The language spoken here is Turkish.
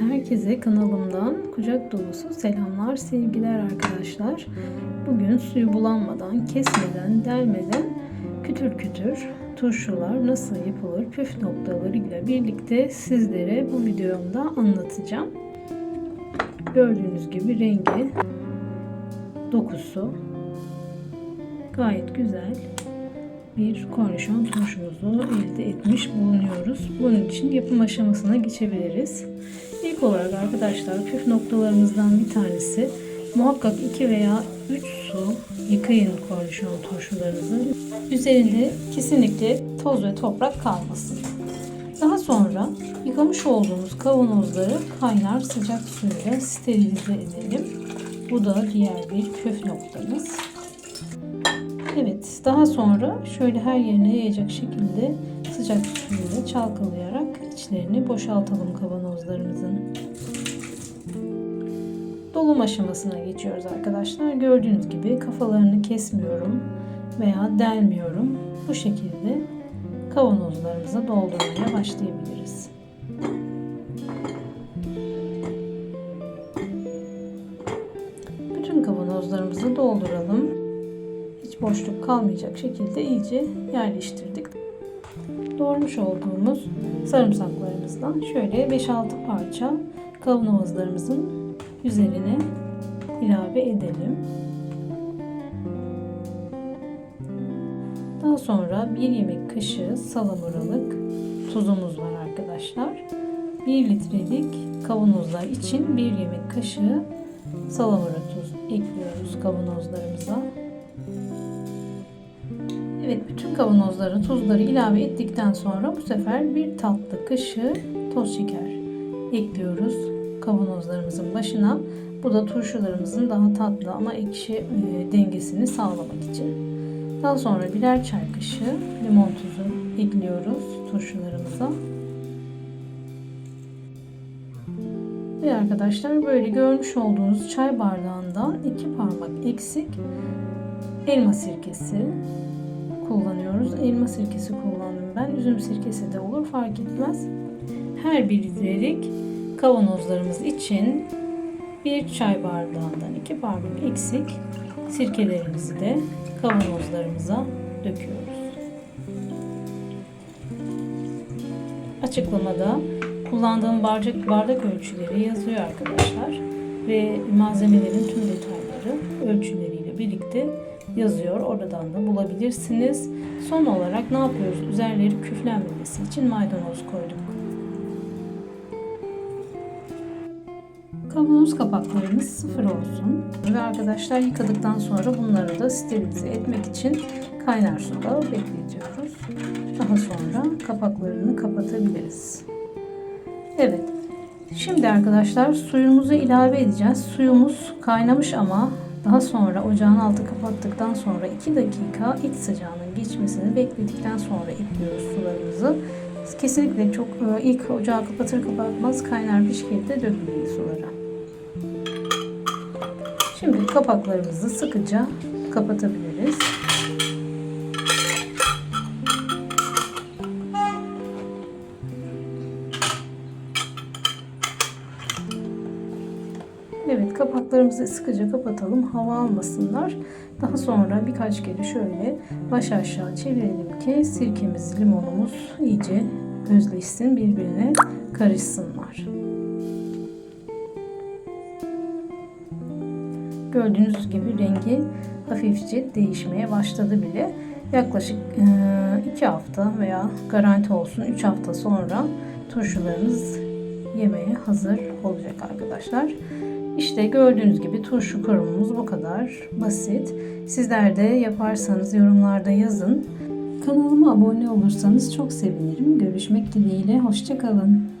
Herkese kanalımdan kucak dolusu selamlar, sevgiler arkadaşlar. Bugün suyu bulanmadan, kesmeden, delmeden kütür kütür turşular nasıl yapılır püf noktalarıyla birlikte sizlere bu videomda anlatacağım. Gördüğünüz gibi rengi, dokusu gayet güzel bir kornişon turşumuzu elde etmiş bulunuyoruz. Bunun için yapım aşamasına geçebiliriz. İlk olarak arkadaşlar püf noktalarımızdan bir tanesi muhakkak 2 veya 3 su yıkayın kornişon turşularınızı. Üzerinde kesinlikle toz ve toprak kalmasın. Daha sonra yıkamış olduğumuz kavanozları kaynar sıcak suyla sterilize edelim. Bu da diğer bir püf noktamız. Evet, daha sonra şöyle her yerine yayacak şekilde sıcak suyla çalkalayarak içlerini boşaltalım kavanozlarımızın. Dolum aşamasına geçiyoruz arkadaşlar. Gördüğünüz gibi kafalarını kesmiyorum veya delmiyorum. Bu şekilde kavanozlarımıza doldurmaya başlayabiliriz. Bütün kavanozlarımızı dolduralım boşluk kalmayacak şekilde iyice yerleştirdik. Doğramış olduğumuz sarımsaklarımızdan şöyle 5-6 parça kavanozlarımızın üzerine ilave edelim. Daha sonra 1 yemek kaşığı salamuralık tuzumuz var arkadaşlar. 1 litrelik kavanozlar için 1 yemek kaşığı salamura tuz ekliyoruz kavanozlarımıza. Evet bütün kavanozlara tuzları ilave ettikten sonra bu sefer bir tatlı kaşığı toz şeker ekliyoruz kavanozlarımızın başına. Bu da turşularımızın daha tatlı ama ekşi e, dengesini sağlamak için. Daha sonra birer çay kaşığı limon tuzu ekliyoruz turşularımıza. Ve arkadaşlar böyle görmüş olduğunuz çay bardağından iki parmak eksik elma sirkesi kullanıyoruz. Elma sirkesi kullandım ben. Üzüm sirkesi de olur fark etmez. Her bir litrelik kavanozlarımız için bir çay bardağından iki parmak eksik sirkelerimizi de kavanozlarımıza döküyoruz. Açıklamada kullandığım bardak, bardak ölçüleri yazıyor arkadaşlar ve malzemelerin tüm detayları ölçüleriyle birlikte yazıyor. Oradan da bulabilirsiniz. Son olarak ne yapıyoruz? Üzerleri küflenmemesi için maydanoz koyduk. Kavanoz kapaklarımız sıfır olsun. Ve arkadaşlar yıkadıktan sonra bunları da sterilize etmek için kaynar suda bekletiyoruz. Daha sonra kapaklarını kapatabiliriz. Evet. Şimdi arkadaşlar suyumuzu ilave edeceğiz. Suyumuz kaynamış ama daha sonra ocağın altı kapattıktan sonra 2 dakika iç sıcağının geçmesini bekledikten sonra ekliyoruz sularımızı. Kesinlikle çok e, ilk ocağı kapatır kapatmaz kaynar bir şekilde dökmeyin sulara. Şimdi kapaklarımızı sıkıca kapatabiliriz. Evet kapaklarımızı sıkıca kapatalım hava almasınlar. Daha sonra birkaç kere şöyle baş aşağı çevirelim ki sirkemiz, limonumuz iyice özleşsin birbirine karışsınlar. Gördüğünüz gibi rengi hafifçe değişmeye başladı bile. Yaklaşık 2 hafta veya garanti olsun 3 hafta sonra turşularınız yemeğe hazır olacak arkadaşlar. İşte gördüğünüz gibi turşu kurumumuz bu kadar basit. Sizler de yaparsanız yorumlarda yazın. Kanalıma abone olursanız çok sevinirim. Görüşmek dileğiyle. Hoşçakalın.